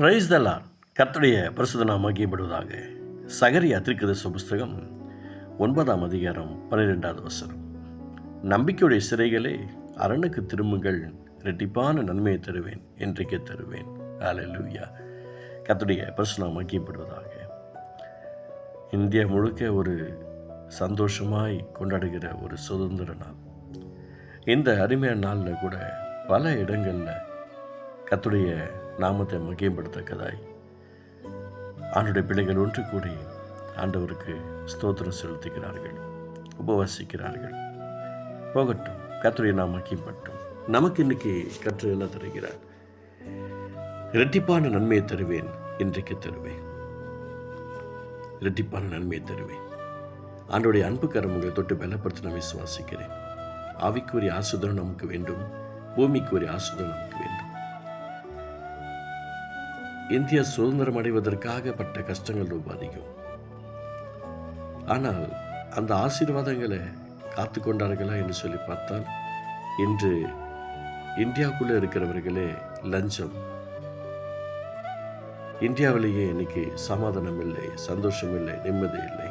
Price தலான் கர்த்தடைய பரிசுத்த நாம் மகிமைப்படுவதாக சகரியா திருக்கதர்ச புஸ்தகம் ஒன்பதாம் அதிகாரம் பன்னிரெண்டாவது வசனம். நம்பிக்கையுடைய சிறைகளே அரணுக்கு திரும்புங்கள் ரெட்டிப்பான நன்மையை தருவேன் என்றைக்கே தருவேன். அல்லேலூயா கர்த்தருடைய பரிசுத்த நாம் மகிமைப்படுவதாக இந்தியா முழுக்க ஒரு சந்தோஷமாய் கொண்டாடுகிற ஒரு சுதந்திர நாள். இந்த அருமையான நாளில் கூட பல இடங்களில் கத்துடைய நாமத்தை மகியப்படுத்தக்கதாய் ஆண்டுடைய பிள்ளைகள் ஒன்று கூடி ஆண்டவருக்கு ஸ்தோத்திரம் செலுத்துகிறார்கள் உபவாசிக்கிறார்கள். போகட்டும் கர்த்தருடைய நாம் மகியப்பட்டும் நமக்கு இன்னைக்கு கற்று என்ன தருகிறார்? இரட்டிப்பான நன்மையை தருவேன் இன்றைக்கு தருவேன். இரட்டிப்பான நன்மையை தருவேன். ஆண்டோடைய அன்பு கரம் உங்களை தொட்டு பலப்படுத்த நான் விசுவாசிக்கிறேன். ஆவிக்குரிய ஆசுதனம் நமக்கு வேண்டும் பூமிக்குரிய ஆசுதனம் நமக்கு வேண்டும் இந்தியா சுதந்திரம் அடைவதற்காக பட்ட கஷ்டங்கள் ரொம்ப அதிகம். ஆனால் அந்த ஆசீர்வாதங்களை காத்து கொண்டார்களா என்று சொல்லி பார்த்தால் இன்று இந்தியாவுக்குள்ளே இருக்கிறவர்களே லஞ்சம். இந்தியாவிலேயே இன்னைக்கு சமாதானம் இல்லை சந்தோஷம் இல்லை நிம்மதி இல்லை.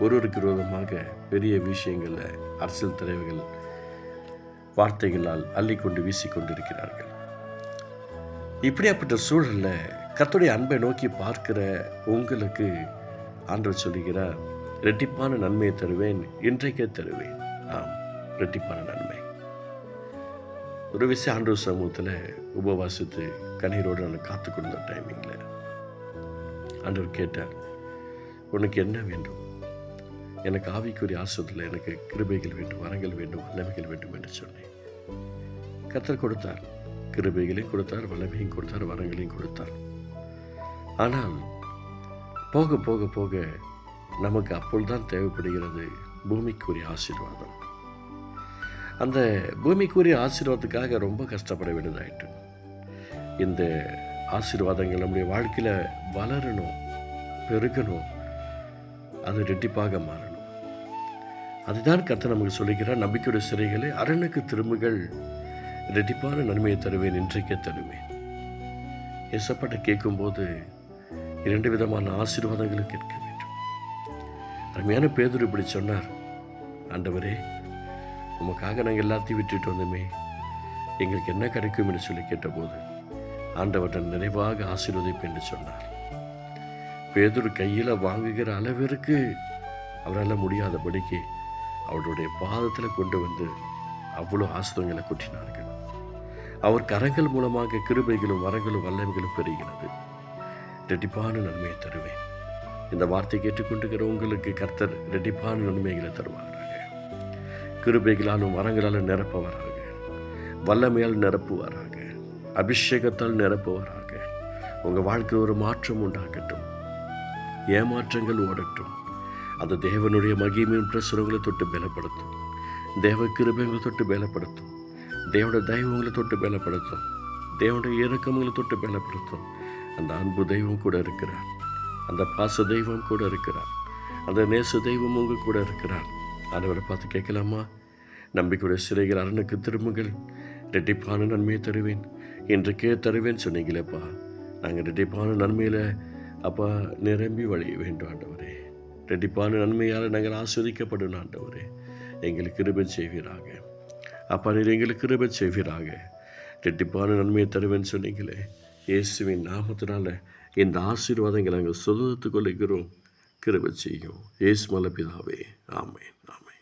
ஒருவருக்கு விரோதமாக பெரிய விஷயங்களில் அரசியல் தலைவர்கள் வார்த்தைகளால் அள்ளிக்கொண்டு வீசிக்கொண்டிருக்கிறார்கள். இப்படியாப்பட்ட சூழலில் கர்த்தருடைய அன்பை நோக்கி பார்க்கிற உங்களுக்கு ஆண்டவர் சொல்லுகிறார் ரெட்டிப்பான நன்மையை தருவேன் இன்றைக்கே தருவேன். ஆம் ரெட்டிப்பான நன்மை. ஒரு விஷயம் ஆண்டவர் சமூகத்தில் உபவாசித்து கண்ணீரோடு நான் காத்து கொடுத்த டைமிங்கில் ஆண்டவர் கேட்டார் உனக்கு என்ன வேண்டும்? எனக்கு ஆவிக்குரிய ஆசிரத்தில் எனக்கு கிருபைகள் வேண்டும் வரங்கள் வேண்டும் வல்லமைகள் வேண்டும் என்று சொன்னேன். கத்தர் கொடுத்தார் கிருபைகளையும் கொடுத்தார் வல்லமையும் கொடுத்தார் வரங்களையும் கொடுத்தார். ஆனால் போக போக போக நமக்கு அப்பொழுதுதான் தேவைப்படுகிறது பூமிக்குரிய ஆசீர்வாதம். அந்த பூமிக்குரிய ஆசீர்வாதத்துக்காக ரொம்ப கஷ்டப்பட வேண்டியதாயிட்டு. இந்த ஆசீர்வாதங்கள் நம்முடைய வாழ்க்கையில் வளரணும் பெருகணும் அது ரெட்டிப்பாக மாறணும். அதுதான் கத்தை நமக்கு சொல்லுகிறார் நம்பிக்கையுடைய சிறைகளை அரணுக்கு திரும்புகள் ரெட்டிப்பான நன்மையை தருவேன் இன்றைக்கே தருவேன். இசப்பட்ட கேட்கும்போது இரண்டு விதமான ஆசீர்வாதங்களும் கேட்க வேண்டும். அருமையான பேதுரு இப்படி சொன்னார் ஆண்டவரே உமக்காக நாங்கள் எல்லாத்தையும் விட்டுட்டு வந்தோமே எங்களுக்கு என்ன கிடைக்கும் என்று சொல்லி கேட்டபோது ஆண்டவர்டன் நிறைவாக ஆசீர்வதிப்பு என்று சொன்னார். பேதூர் கையில் வாங்குகிற அளவிற்கு அவரால் முடியாதபடிக்கு அவருடைய பாதத்தில் கொண்டு வந்து அவ்வளோ ஆசிரியங்களை கொட்டினார்கள். அவர் கரங்கள் மூலமாக கிருபைகளும் வரங்களும் வல்லமைகளும் பெறுகிறது. ரெட்டிப்பான நன்மையை தருவேன். இந்த வார்த்தை கேட்டுக்கொண்டிருக்கிற உங்களுக்கு கர்த்தர் ரெட்டிப்பான நன்மைகளை தருவாராக. கிருபைகளாலும் வரங்களாலும் நிரப்பவராக. வல்லமையால் நிரப்புவாராக. அபிஷேகத்தால் நிரப்புவாராக. உங்கள் வாழ்க்கையில் ஒரு மாற்றம் உண்டாகட்டும். ஏமாற்றங்கள் ஓடட்டும். அந்த தேவனுடைய மகிமையும் பிரசுரங்களை தொட்டு பலப்படுத்தும். தேவ கிருபைகளை தொட்டு பலப்படுத்தும். தேவனுடைய தெய்வங்களை தொட்டு பலப்படுத்தும். தேவனுடைய இறக்கங்களை தொட்டு பலப்படுத்தும். அந்த அன்பு தெய்வம் கூட இருக்கிறார். அந்த பாச தெய்வம் கூட இருக்கிறார். அந்த நேச தெய்வம் உங்கள் கூட இருக்கிறார். ஆண்டவரை பார்த்து கேட்கலாமா? நம்பிக்கையுடைய சிறைகள் அரணுக்கு திரும்புங்கள். ரெட்டிப்பான நன்மையை தருவேன். இன்றைக்கே தருவேன் சொன்னீங்களேப்பா நாங்கள் ரெட்டிப்பான நன்மையில் அப்பா நிரம்பி வழிய வேண்டும் ஆண்டவரே. ரெட்டிப்பான நன்மையால் நாங்கள் ஆஸ்வதிக்கப்படும் ஆண்டவரே. எங்களுக்கு கிருபை செய்வீராக. அப்பா நீர் எங்களுக்கு கிருபை செய்வீராக. ரெட்டிப்பான நன்மையை தருவேன்னு சொன்னீங்களே. இயேசுவின் நாமத்தினால இந்த ஆசீர்வாதங்களை நாங்கள் சுதந்திரத்துக் கிருபை செய்யும். இயேசு மலப்பிதாவே ஆமை ஆமை